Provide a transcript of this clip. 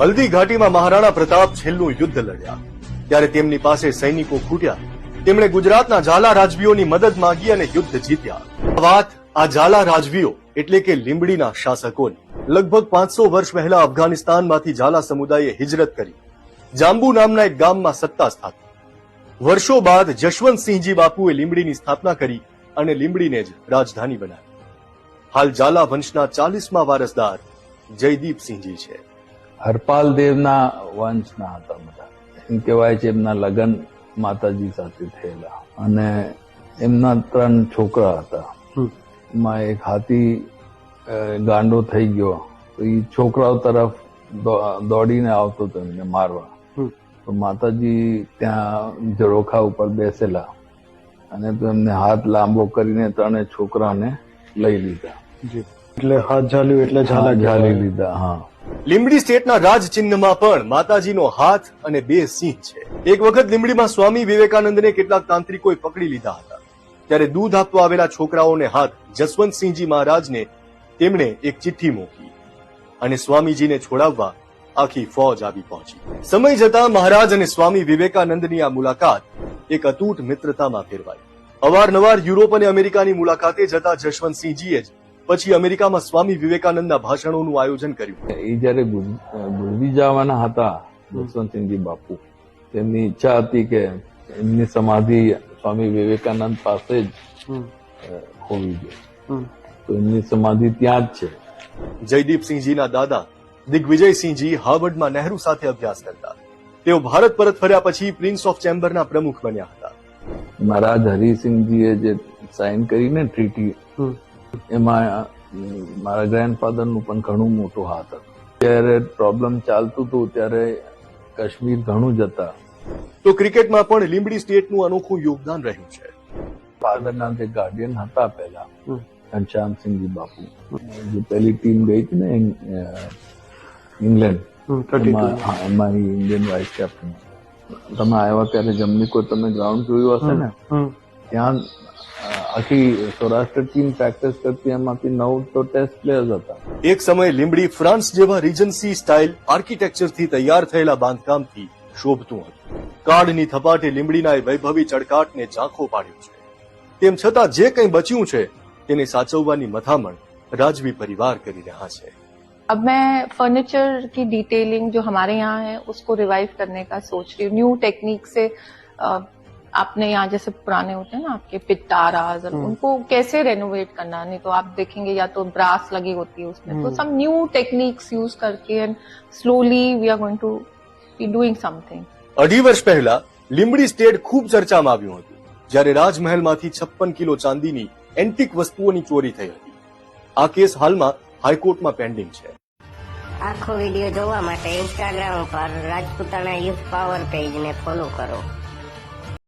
હલ્દી ઘાટીમાં મહારાણા પ્રતાપ છેલ્લું યુદ્ધ લડ્યા. ત્યારે તેમની પાસે સૈનિકો ખૂટ્યા. તેમણે ગુજરાતના ઝાલા રાજવીઓની મદદ માંગી અને યુદ્ધ જીત્યા. વાત આ ઝાલા રાજવીઓ એટલે કે લીંબડીના શાસકોની. લગભગ પાંચસો વર્ષ પહેલા અફઘાનિસ્તાનમાંથી ઝાલા સમુદાયે હિજરત કરી. જાંબુ નામના એક ગામમાં સત્તા સ્થાપી. વર્ષો બાદ જશવંતસિંહજી બાપુએ લીંબડીની સ્થાપના કરી અને લીંબડીને જ રાજધાની બનાવી. હાલ ઝાલા વંશના ચાલીસમાં વારસદાર જયદીપસિંહજી છે. હરપાલ દેવના વંશના હતા બધા. એમ કહેવાય છે એમના લગ્ન માતાજી સાથે થયેલા. અને એમના ત્રણ છોકરા હતા. એમાં એક હાથી ગાંડો થઈ ગયો. તો એ છોકરાઓ તરફ દોડીને આવતો હતો એમને મારવા. તો માતાજી ત્યાં ઝરોખા ઉપર બેસેલા. અને તો એમને હાથ લાંબો કરીને ત્રણે છોકરાને લઈ લીધા. એટલે હાથ ઝાલ્યું એટલે ઝાલા ઝાલી લીધા હા. લીંબડી સ્ટેટના રાજ ચિહ્નમાં પણ માતાજીનો હાથ અને બે સિંહ છે. એક વખત લીંબડીમાં સ્વામી વિવેકાનંદને કેટલાક તાંત્રિકોએ પકડી લીધા હતા. ત્યારે દૂધ આપવા આવેલા છોકરાઓને હાથ જસવંતસિંહજી મહારાજને તેમણે એક ચિઠ્ઠી મોકલી અને સ્વામીજીને છોડાવવા આખી ફોજ આવી પહોંચી. સમય જતા મહારાજ અને સ્વામી વિવેકાનંદની આ મુલાકાત એક અતૂટ મિત્રતામાં ફેરવાઈ. અવારનવાર યુરોપ અને અમેરિકાની મુલાકાતે જતા જશવંતસિંહજીએ જ પછી અમેરિકામાં સ્વામી વિવેકાનંદના ભાષણોનું આયોજન કર્યું. એ જયારે ગુજ- જવાના હતા જસવંતસિંહજી બાપુ તેમની ઈચ્છા હતી કે એમની સમાધિ સ્વામી વિવેકાનંદ પાસે જ હોવી જોઈએ. તો એમની સમાધિ ત્યાં જ છે. જયદીપસિંહજીના દાદા દિગ્વિજયસિંહજી હાર્વર્ડમાં નહેરુ સાથે અભ્યાસ કરતા. તેઓ ભારત પરત ફર્યા પછી પ્રિન્સ ઓફ ચેમ્બરના પ્રમુખ બન્યા હતા. મહારાજ હરિસિંહજીએ જે સાઇન કરીને ટ્રીટી એમાં મારા ગ્રેન્ડફાધરનું પણ ઘણું મોટું હાથ હતો. જ્યારે પ્રોબ્લેમ ચાલતું હતું ત્યારે કાશ્મીર ઘણું જ હતા. તો ક્રિકેટમાં પણ લીંબડી સ્ટેટનું અનોખું યોગદાન રહ્યું છે. ફાધરના જે ગાર્ડિયન હતા પહેલા ઘનશ્યામસિંહજી બાપુ. જે પહેલી ટીમ ગઈ હતી ને ઇંગ્લેન્ડ એમાં ઇન્ડિયન વાઇસ કેપ્ટન તમે આવ્યા ત્યારે જમની કોઈ તમે ગ્રાઉન્ડ જોયું હશે ને? ત્યાં આખી સૌરાષ્ટ્ર ટીમ પ્રેક્ટિસ કરતી એમાંથી નવ તો ટેસ્ટ પ્લેયર્સ હતા એક સમયે લીંબડી ફ્રાન્સ જેવા રિજન્સી સ્ટાઇલ આર્કિટેક્ચરથી તૈયાર થયેલા બાંધકામથી શોભતું હતું કાળની થપાટે લીંબડીના એ વૈભવી ચળકાટને ઝાંખો પાડ્યો છે તેમ છતાં જે કંઈ બચ્યું છે તેને સાચવવાની મથામણ રાજવી પરિવાર કરી રહ્યા છે अब मैं फर्नीचर की डिटेलिंग जो हमारे यहाँ है उसको रिवाइव करने का सोच रही हूँ न्यू टेक्निक से अ, आपने यहाँ जैसे पुराने होते हैं ना आपके पिटाराज और उनको कैसे रेनोवेट करना नहीं तो आप देखेंगे या तो ब्रास लगी होती है उसमें तो सब न्यू टेक्निक्स यूज करके and slowly we are going to be doing something અઢી વર્ષ પહેલા લીંબડી સ્ટેટ ખૂબ ચર્ચામાં આવ્યું હતું જ્યારે રાજમહેલમાંથી છપ્પન કિલો ચાંદીની એન્ટિક વસ્તુઓની ચોરી થઈ હતી આ કેસ હાલમાં હાઈકોર્ટમાં પેન્ડિંગ છે આખો વિડીયો જોવા માટે ઇન્સ્ટાગ્રામ પર રાજપૂતાણા યુથ પાવર પેજને ફોલો કરો